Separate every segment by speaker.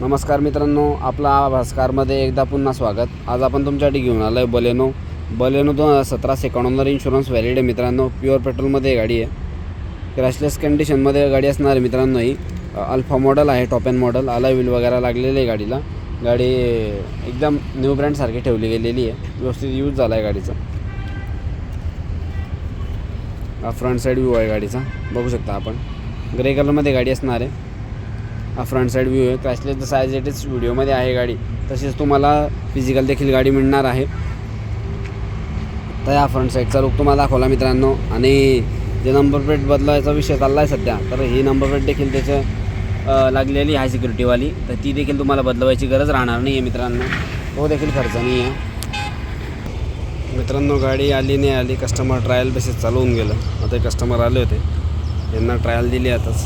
Speaker 1: नमस्कार मित्रांनो आपला भास्कारमध्ये एकदा पुन्हा स्वागत. आज आपण तुमच्यासाठी घेऊन आलो आहे बलेनो. बलेनो दोन सतरा सेकंडवर इन्शुरन्स व्हॅलिड आहे मित्रांनो. प्युअर पेट्रोलमध्ये गाडी आहे. क्रॅशलेस कंडिशनमध्ये गाडी असणार आहे मित्रांनो ही. अल्फा मॉडल आहे टॉप अँड मॉडल आला व्हील वगैरे लागलेली आहे गाडीला. गाडी एकदम न्यू ब्रँडसारखी ठेवली गेलेली आहे. व्यवस्थित यूज झाला आहे गाडीचा. हा फ्रंट साईड व्ह्यू आहे गाडीचा. बघू शकता आपण. ग्रे कलरमध्ये गाडी असणार आहे. फ्रंट साईड व्ह्यू आहे. क्रॅशलेस जसं ॲज इट इज व्हिडिओमध्ये आहे गाडी. तसेच तुम्हाला फिजिकल देखील गाडी मिळणार आहे. तर या फ्रंट साईडचा रूप तुम्हाला दाखवला मित्रांनो. आणि जे नंबर प्लेट बदलायचा विषय चालला आहे सध्या तर ही नंबर प्लेट देखील त्याचं लागलेली आहे सिक्युरिटीवाली तर ती देखील तुम्हाला बदलवायची गरज राहणार नाही आहे मित्रांनो. तो देखील खर्च नाही आहे मित्रांनो गाडी आली नाही आली कस्टमर ट्रायल बेसिस चालवून गेलं. आता कस्टमर आले होते. यांना ट्रायल दिली आताच.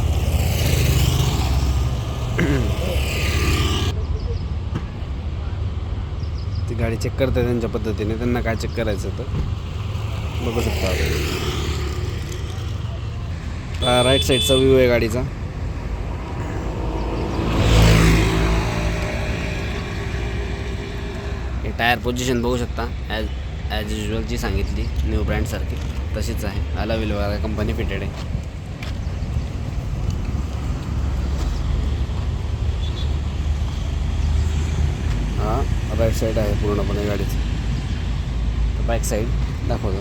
Speaker 1: ती गाडी चेक करते त्यांच्या पद्धतीने त्यांना काय चेक करायचं तर बघू शकता आपण. राईट साईडचा व्ह्यू आहे गाडीचा. हे टायर पोझिशन बघू शकता. ॲज ॲज युजल जी सांगितली न्यू ब्रँडसारखी तशीच आहे. आला विलवारा कंपनी फिटेड आहे हा बॅक साईड आहे पूर्णपणे गाडीचं. तर बॅक साईड दाखवतो.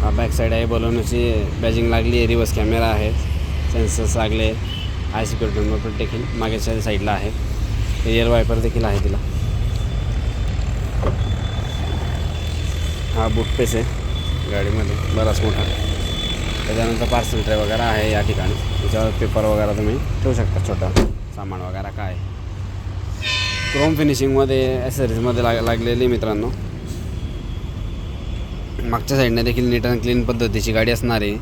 Speaker 1: हा बॅक साईड आहे. बलवण्याची बॅजिंग लागली. आहे रिवर्स कॅमेरा आहे. सेन्सर्स लागले. आय सिक्युरिटी नंबर देखील मागेच्या साईडला आहे. एअर वायपर देखील आहे तिला. हा बुट पेस आहे. गाडीमध्ये बराच मोठा. त्याच्यानंतर पार्सल ट्रे वगैरे आहे या ठिकाणी. त्याच्यावर पेपर वगैरे तुम्ही ठेवू शकता छोटं सामान वगैरे काय. क्रोम फिनिशिंगमध्ये ॲसेसरीजमध्ये लाग लागलेली मित्रांनो. मागच्या साईडने देखील नीट अँड क्लीन पद्धतीची गाडी असणार. आहे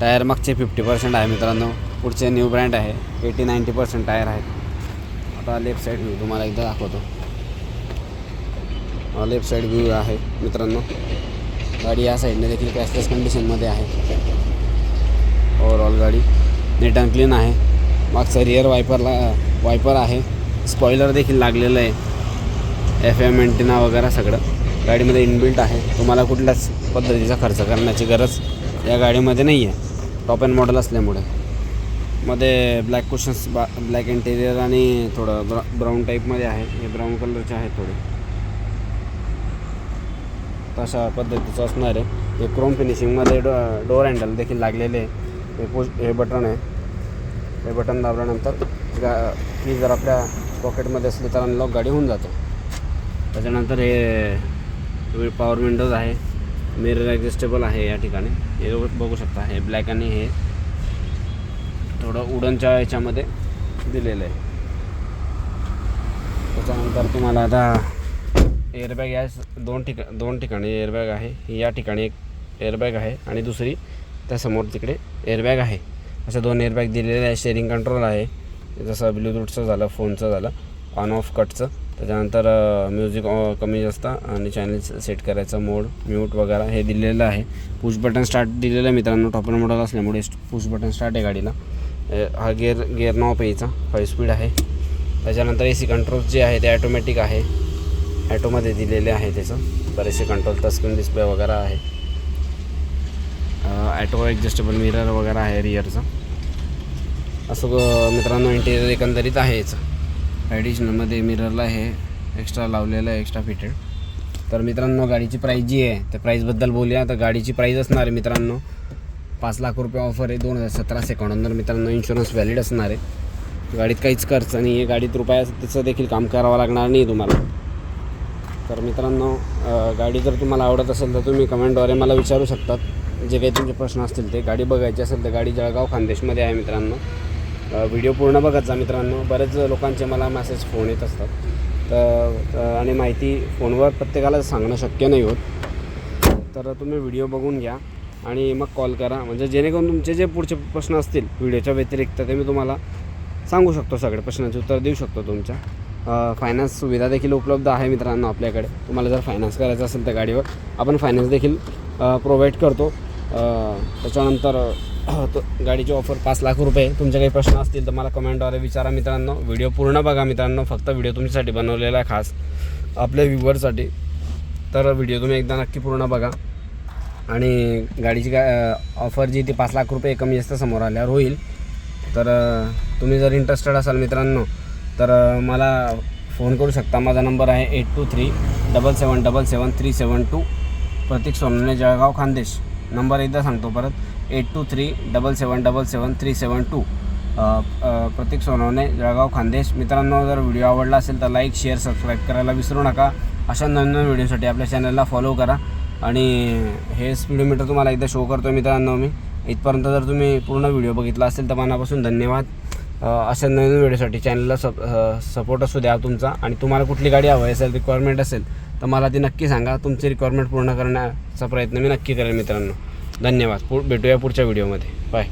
Speaker 1: टायर मागचे फिफ्टी पर्सेंट आहे मित्रांनो. पुढचे न्यू ब्रँड आहे. एटी नाईंटी पर्सेंट टायर आहेत. आता लेफ्ट साईड व्ह्यू तुम्हाला एकदा दाखवतो. लेफ्ट साईड व्ह्यू आहे मित्रांनो. गाडी या साईडने देखील कॅशलेस कंडिशनमध्ये आहे. ओवरऑल गाडी नीट अँड क्लीन आहे. मागचा रिअर वायपरला वायपर आहे. स्पॉयलर देखील लागलेलं आहे. एफ एम एंटिना वगैरे सगळं. गाडीमध्ये इनबिल्ट आहे. तुम्हाला कुठल्याच पद्धतीचा खर्च करण्याची गरज या गाडीमध्ये नाही आहे टॉप अँड मॉडेल असल्यामुळे. मध्ये ब्लॅक कुशन्स बा ब्लॅक इंटेरियर आणि थोडं ब्रा ब्राऊन टाईपमध्ये आहे. हे ब्राऊन कलरचे आहेत थोडे. तशा पद्धतीचं असणार आहे. हे क्रोम फिनिशिंगमध्ये डो डोअर हँडल देखील लागलेले आहे. हे पुश हे बटन आहे. हे बटन दाबल्यानंतर गा की जर आपल्या पॉकेटमध्ये असली तर अनलॉक गाडी होऊन जातो. त्याच्यानंतर हे पॉवर विंडोज आहे मिरर ॲडजस्टेबल आहे या ठिकाणी. हे बघू शकता हे ब्लॅक आणि हे थोडं उडनच्या याच्यामध्ये दिलेलं आहे. त्याच्यानंतर तुम्हाला आता एअरबॅग या दोन ठिका दोन ठिकाणी एअरबॅग आहे. या ठिकाणी एक एअरबॅग आहे आणि दुसरी त्यासमोर तिकडे एअरबॅग आहे. अशा दोन एअरबॅग दिलेले आहे शेअरिंग कंट्रोल आहे. जसं ब्लूटूथचं झालं फोनचं झालं ऑन ऑफ कटचं त्याच्यानंतर म्युझिक कमी जास्त आणि चॅनल सेट करायचं मोड म्यूट वगैरे हे दिलेलं आहे. पुश बटन स्टार्ट दिलेलं आहे मित्रांनो. टॉपर मॉडल असल्यामुळे पुश बटन स्टार्ट आहे गाडीला. हा गिअर गिअर नॉप यायचा फाय स्पीड आहे. त्याच्यानंतर ए सी कंट्रोल जे आहे ते ॲटोमॅटिक आहे. ॲटोमध्ये दिलेले आहे त्याचं. बरेचसे कंट्रोल टचस्क्रीन डिस्प्ले वगैरे आहे. ॲटो ॲडजस्टेबल मिरर वगैरे आहे रिअरचं असं मित्रांनो इंटेरियर एकंदरीत आहे याचं. ॲडिशनलमध्ये मिररला हे एक्स्ट्रा लावलेलं आहे एक्स्ट्रा फिटेड तर मित्रांनो गाडीची प्राईस जी आहे त्या प्राईसबद्दल बोलूया. तर गाडीची प्राईस असणार आहे मित्रांनो पाच लाख रुपये ऑफर आहे दोन हजार सतरा सेकंडनंतर मित्रांनो इन्शुरन्स व्हॅलिड असणार आहे. गाडीत काहीच खर्च नाही आहे. गाडीत रुपया त्याचं देखील काम करावं लागणार नाही तुम्हाला. तर मित्रांनो गाडी जर तुम्हाला आवडत असेल तर तुम्ही कमेंटद्वारे मला विचारू शकतात. जे काही तुमचे प्रश्न असतील ते गाडी बघायची असेल तर गाडी जळगाव खानदेशमध्ये आहे मित्रांनो. व्हिडिओ पूर्ण बघत जा मित्रांनो. बरेच लोकांचे मला मेसेज फोन येत असतात. तर आणि माहिती फोनवर प्रत्येकाला सांगणं शक्य नाही होत. तर तुम्ही व्हिडिओ बघून घ्या आणि मग कॉल करा. म्हणजे जेणेकरून तुमचे जे पुढचे प्रश्न असतील व्हिडिओच्या व्यतिरिक्त ते मी तुम्हाला सांगू शकतो सगळे प्रश्नांचे उत्तर देऊ शकतो तुमच्या. फायनान्स सुविधा देखील उपलब्ध आहे मित्रांनो आपल्याकडे. तुम्हाला जर फायनान्स करायचं असेल त्या गाडीवर आपण फायनान्स देखील प्रोव्हाइड करतो. त्याच्यानंतर तो गाडीची ऑफर पाच लाख रुपये. तुमचे काही प्रश्न असतील तर मला कमेंटद्वारे विचारा मित्रांनो. व्हिडिओ पूर्ण बघा मित्रांनो. फक्त व्हिडिओ तुमच्यासाठी बनवलेला आहे खास. आपल्या व्ह्युअरसाठी तर व्हिडिओ तुम्ही एकदा नक्की पूर्ण बघा. आणि गाडीची गा ऑफर जी ती पाच लाख रुपये कमी जास्त समोर आल्यावर होईल. तर तुम्ही जर इंटरेस्टेड असाल मित्रांनो तर मला फोन करू शकता. माझा नंबर आहे eight two three double seven double seven three seven two Pratik Sonawane Jalgaon Khandesh. Number एकदा सांगतो परत. Eight two three double seven double seven three seven two. Pratik Sonawane Jalgaon Khandesh. मित्रांनो जर video आवडला असेल तर like share subscribe करायला विसरू नका. अशा नवीन नवीन व्हिडिओसाठी आपल्या चॅनलला फॉलो करा. आणि हे स्पीडोमीटर तुम्हाला एकदा शो करतो मित्रांनो मी. इथपर्यंत जर तुम्ही पूर्ण व्हिडिओ बघितला असेल तर मनापासून धन्यवाद. अशा नवीन व्हिडिओसाठी चॅनलला सप सपोर्ट असू द्या तुमचा. आणि तुम्हाला कुठली गाडी हवी असेल रिक्वायरमेंट असेल तर मला ती नक्की सांगा. तुमची रिक्वायरमेंट पूर्ण करण्याचा प्रयत्न मी नक्की करेन मित्रांनो. धन्यवाद. पु भेटूया पुढच्या व्हिडिओमध्ये बाय